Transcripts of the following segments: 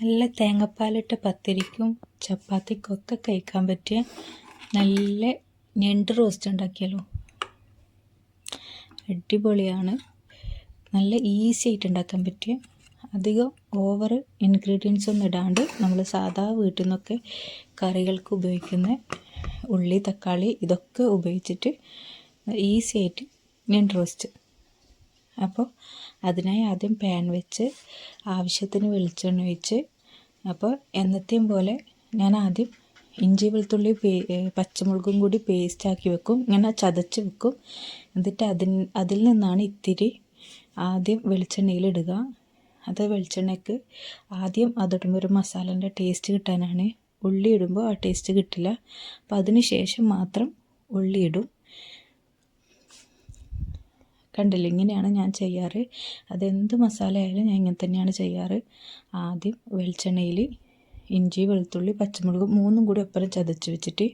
നല്ല തേങ്ങാപ്പാലിട്ട പത്തിരിക്കും ചപ്പാത്തിക്കൊക്കെ കഴിക്കാൻ പറ്റിയ നല്ല ഞണ്ട് റോസ്റ്റ് ഉണ്ടാക്കിയല്ലോ അടിപൊളിയാണ്. നല്ല ഈസി ആയിട്ട് ഉണ്ടാക്കാൻ പറ്റിയ അധികം ഓവർ ഇൻഗ്രീഡിയൻസ് ഒന്നും ഇടാണ്ട് നമ്മൾ സാധാ വീട്ടിൽ നിന്നൊക്കെ കറികൾക്ക് ഉപയോഗിക്കുന്ന ഉള്ളി തക്കാളി ഇതൊക്കെ ഉപയോഗിച്ചിട്ട് ഈസി ആയിട്ട് ഞണ്ട് റോസ്റ്റ് അപ്പോൾ അതിനായി ആദ്യം പാൻ വെച്ച് ആവശ്യത്തിന് വെളിച്ചെണ്ണ ഒഴിച്ച് അപ്പോൾ എന്നത്തെയും പോലെ ഞാൻ ആദ്യം ഇഞ്ചി വെളുത്തുള്ളി പേ പച്ചമുളകും കൂടി പേസ്റ്റാക്കി വെക്കും. ഇങ്ങനെ ചതച്ച് വെക്കും. എന്നിട്ട് അതിൽ അതിൽ നിന്നാണ് ഇത്തിരി ആദ്യം വെളിച്ചെണ്ണയിലിടുക അത് വെളിച്ചെണ്ണയ്ക്ക് ആദ്യം അതിടുമ്പോൾ ഒരു മസാലേന്റെ ടേസ്റ്റ് കിട്ടാനാണ്. ഉള്ളി ഇടുമ്പോൾ ആ ടേസ്റ്റ് കിട്ടില്ല. അപ്പോൾ അതിന് ശേഷം മാത്രം ഉള്ളി ഇടും. കണ്ടില്ലേ? ഇങ്ങനെയാണ് ഞാൻ ചെയ്യാറ്. അതെന്ത് മസാല ആയാലും ഞാൻ ഇങ്ങനെ തന്നെയാണ് ചെയ്യാറ്. ആദ്യം വെളിച്ചെണ്ണയിൽ ഇഞ്ചി വെളുത്തുള്ളി പച്ചമുളക് മൂന്നും കൂടി ഒപ്പരം ചതച്ച് വെച്ചിട്ട്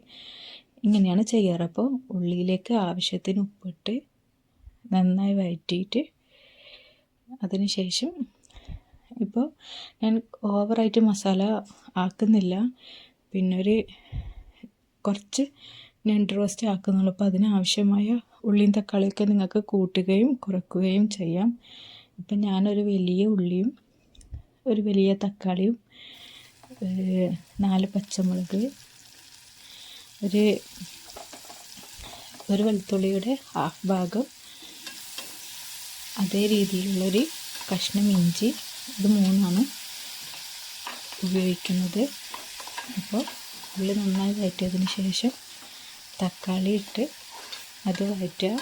ഇങ്ങനെയാണ് ചെയ്യാറ്. അപ്പോൾ ഉള്ളിയിലേക്ക് ആവശ്യത്തിന് ഉപ്പിട്ട് നന്നായി വഴറ്റിയിട്ട് അതിന് ശേഷം ഇപ്പോൾ ഞാൻ ഓവറായിട്ട് മസാല ആക്കുന്നില്ല. പിന്നെ ഒരു കുറച്ച് ഞണ്ട് റോസ്റ്റ് ആക്കുന്നുള്ളൂ. അപ്പോൾ അതിനാവശ്യമായ ഉള്ളിയും തക്കാളിയൊക്കെ നിങ്ങൾക്ക് കൂട്ടുകയും കുറക്കുകയും ചെയ്യാം. ഇപ്പം ഞാനൊരു വലിയ ഉള്ളിയും ഒരു വലിയ തക്കാളിയും നാല് പച്ചമുളക് ഒരു ഒരു വെളുത്തുള്ളിയുടെ ഹാഫ് ഭാഗം അതേ രീതിയിലുള്ളൊരു കഷ്ണം ഇഞ്ചി ഇത് മൂന്നാണ് ഉപയോഗിക്കുന്നത്. അപ്പോൾ ഉള്ളി നന്നായി വഴറ്റിയതിന് ശേഷം തക്കാളി ഇട്ട് അത് വഴറ്റുക.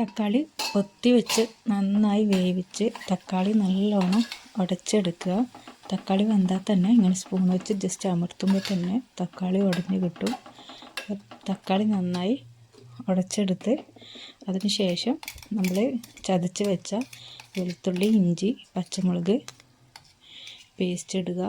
തക്കാളി ഒത്തി വെച്ച് നന്നായി വേവിച്ച് തക്കാളി നല്ലോണം ഉടച്ചെടുക്കുക. തക്കാളി വെന്താൽ തന്നെ ഇങ്ങനെ സ്പൂൺ വെച്ച് ജസ്റ്റ് അമർത്തുമ്പോൾ തന്നെ തക്കാളി ഉടഞ്ഞ് കിട്ടും. തക്കാളി നന്നായി ഉടച്ചെടുത്ത് അതിന് ശേഷം നമ്മൾ ചതച്ച് വെച്ച വെളുത്തുള്ളി ഇഞ്ചി പച്ചമുളക് പേസ്റ്റ് ഇടുക.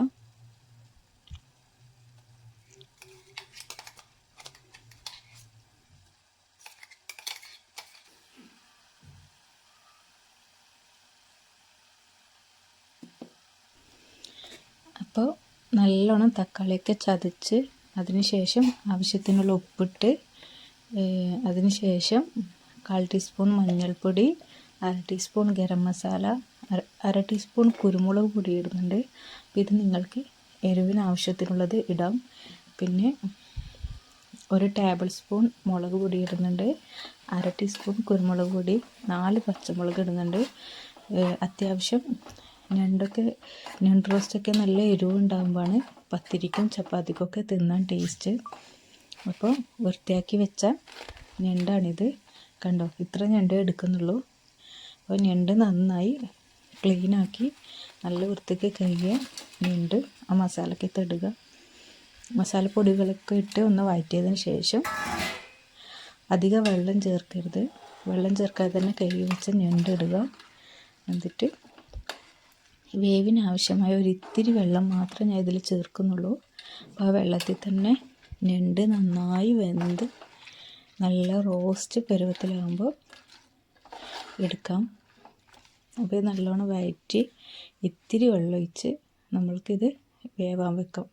അപ്പോൾ നല്ലോണം തക്കാളിയൊക്കെ ചതച്ച് അതിനുശേഷം ആവശ്യത്തിനുള്ള ഉപ്പിട്ട് അതിന് ശേഷം കാൽ ടീസ്പൂൺ മഞ്ഞൾപ്പൊടി അര ടീസ്പൂൺ ഗരം മസാല അര ടീസ്പൂൺ കുരുമുളക് പൊടി ഇടുന്നുണ്ട്. ഇത് നിങ്ങൾക്ക് എരിവിന് ആവശ്യത്തിനുള്ളത് ഇടാം. പിന്നെ ഒരു ടേബിൾ സ്പൂൺ മുളക് പൊടി ഇടുന്നുണ്ട്. അര ടീസ്പൂൺ കുരുമുളക് പൊടി നാല് പച്ചമുളക് ഇടുന്നുണ്ട്. അത്യാവശ്യം ഞണ്ടൊക്കെ ഞണ്ട് റോസ്റ്റൊക്കെ നല്ല എരിവുണ്ടാകുമ്പോഴാണ് പത്തിരിക്കും ചപ്പാത്തിക്കൊക്കെ തിന്നാൻ ടേസ്റ്റ്. അപ്പോൾ വൃത്തിയാക്കി വെച്ച ഞണ്ടാണിത്. കണ്ടോ? ഇത്ര ഞണ്ട് എടുക്കുന്നുള്ളൂ. അപ്പോൾ ഞണ്ട് നന്നായി ക്ലീനാക്കി നല്ല വൃത്തിക്ക് കഴുകിയ ഞണ്ട് ആ മസാലയ്ക്ക് ഇടുക. മസാലപ്പൊടികളൊക്കെ ഇട്ട് ഒന്ന് വഴറ്റിയതിന് ശേഷം അധികം വെള്ളം ചേർക്കരുത്. വെള്ളം ചേർക്കാതെ തന്നെ കഴുകി വെച്ച ഞണ്ട് ഇടുക. എന്നിട്ട് വേവിന് ആവശ്യമായ ഒരു ഇത്തിരി വെള്ളം മാത്രമേ ഞാൻ ഇതിൽ ചേർക്കുന്നുള്ളൂ. അപ്പോൾ ആ വെള്ളത്തിൽ തന്നെ ഞണ്ട് നന്നായി വെന്ത് നല്ല റോസ്റ്റ് പരുവത്തിലാകുമ്പോൾ എടുക്കാം. അപ്പോൾ നല്ലോണം വയറ്റി ഇത്തിരി വെള്ളമൊഴിച്ച് നമ്മൾക്കിത് വേവാൻ വെക്കാം.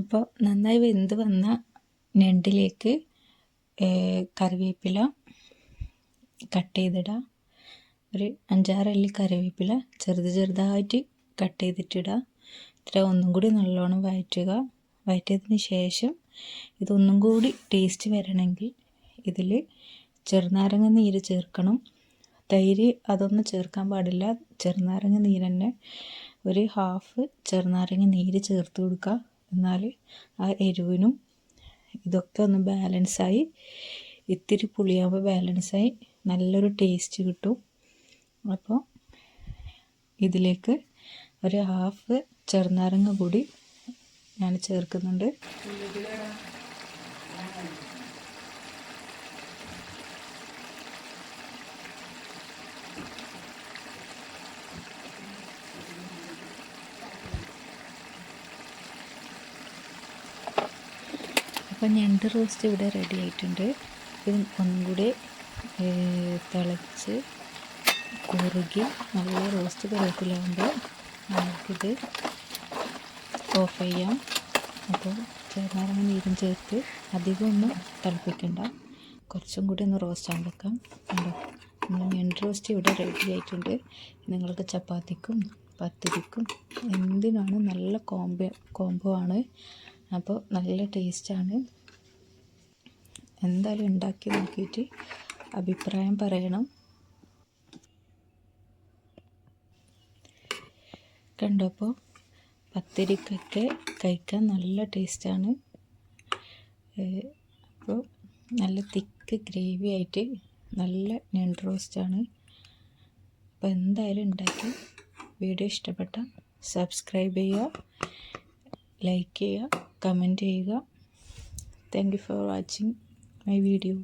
അപ്പോൾ നന്നായി വെന്ത് വന്ന ഞണ്ടിലേക്ക് കറിവേപ്പില കട്ട് ചെയ്തിടാം. ഒരു അഞ്ചാറല്ലി കറിവേപ്പില ചെറുത് ചെറുതായിട്ട് കട്ട് ചെയ്തിട്ടിടുക ഇത്ര ഒന്നും കൂടി നല്ലോണം വഴറ്റുക. വഴറ്റിയതിന് ശേഷം ഇതൊന്നും കൂടി ടേസ്റ്റ് വരണമെങ്കിൽ ഇതിൽ ചെറുനാരങ്ങ നീര് ചേർക്കണം. തൈര് അതൊന്നും ചേർക്കാൻ പാടില്ല. ചെറുനാരങ്ങ നീര് തന്നെ ഒരു ഹാഫ് ചെറുനാരങ്ങ നീര് ചേർത്ത് കൊടുക്കുക എന്നാൽ ആ എരിവിനും ഇതൊക്കെ ഒന്ന് ബാലൻസായി ഇത്തിരി പുളിയാകുമ്പോൾ ബാലൻസായി നല്ലൊരു ടേസ്റ്റ് കിട്ടും. അപ്പോൾ ഇതിലേക്ക് ഒരു ഹാഫ് ചെറുനാരങ്ങ കൂടി ഞാൻ ചേർക്കുന്നുണ്ട്. അപ്പം ഞണ്ട് റോസ്റ്റ് ഇവിടെ റെഡി ആയിട്ടുണ്ട്. ഇത് ഒന്നും കൂടി തിളച്ച് കുറുകി നല്ല റോസ്റ്റ് പരുവത്തിലാകുമ്പോൾ നമുക്കിത് ഓഫ് ചെയ്യാം. അപ്പോൾ ചെറുനാരങ്ങ നീരും ചേർത്ത് അധികം ഒന്നും തിളപ്പിക്കണ്ട. കുറച്ചും കൂടി ഒന്ന് റോസ്റ്റ് ആകാൻ വെക്കാം. കണ്ടോ? നമ്മൾ ഞണ്ട് റോസ്റ്റ് ഇവിടെ റെഡി ആയിട്ടുണ്ട്. നിങ്ങൾക്ക് ചപ്പാത്തിക്കും പത്തിരിക്കും എന്തിനാണ് നല്ല കോംബോ കോംബോ ആണ്. അപ്പോൾ നല്ല ടേസ്റ്റാണ്. എന്തായാലും ഉണ്ടാക്കി നോക്കിയിട്ട് അഭിപ്രായം പറയണം. കണ്ടോ അപ്പോൾ പത്തിരിക്കൊക്കെ കഴിക്കാൻ നല്ല ടേസ്റ്റാണ്. അപ്പോൾ നല്ല തിക്ക് ഗ്രേവി ആയിട്ട് നല്ല ഞണ്ട് റോസ്റ്റാണ്. അപ്പോൾ എന്തായാലും ഉണ്ടാക്കി. വീഡിയോ ഇഷ്ടപ്പെട്ട സബ്സ്ക്രൈബ് ചെയ്യുക. ലൈക്ക് ചെയ്യുക കമന്റ് ചെയ്യുക. Thank you for watching my video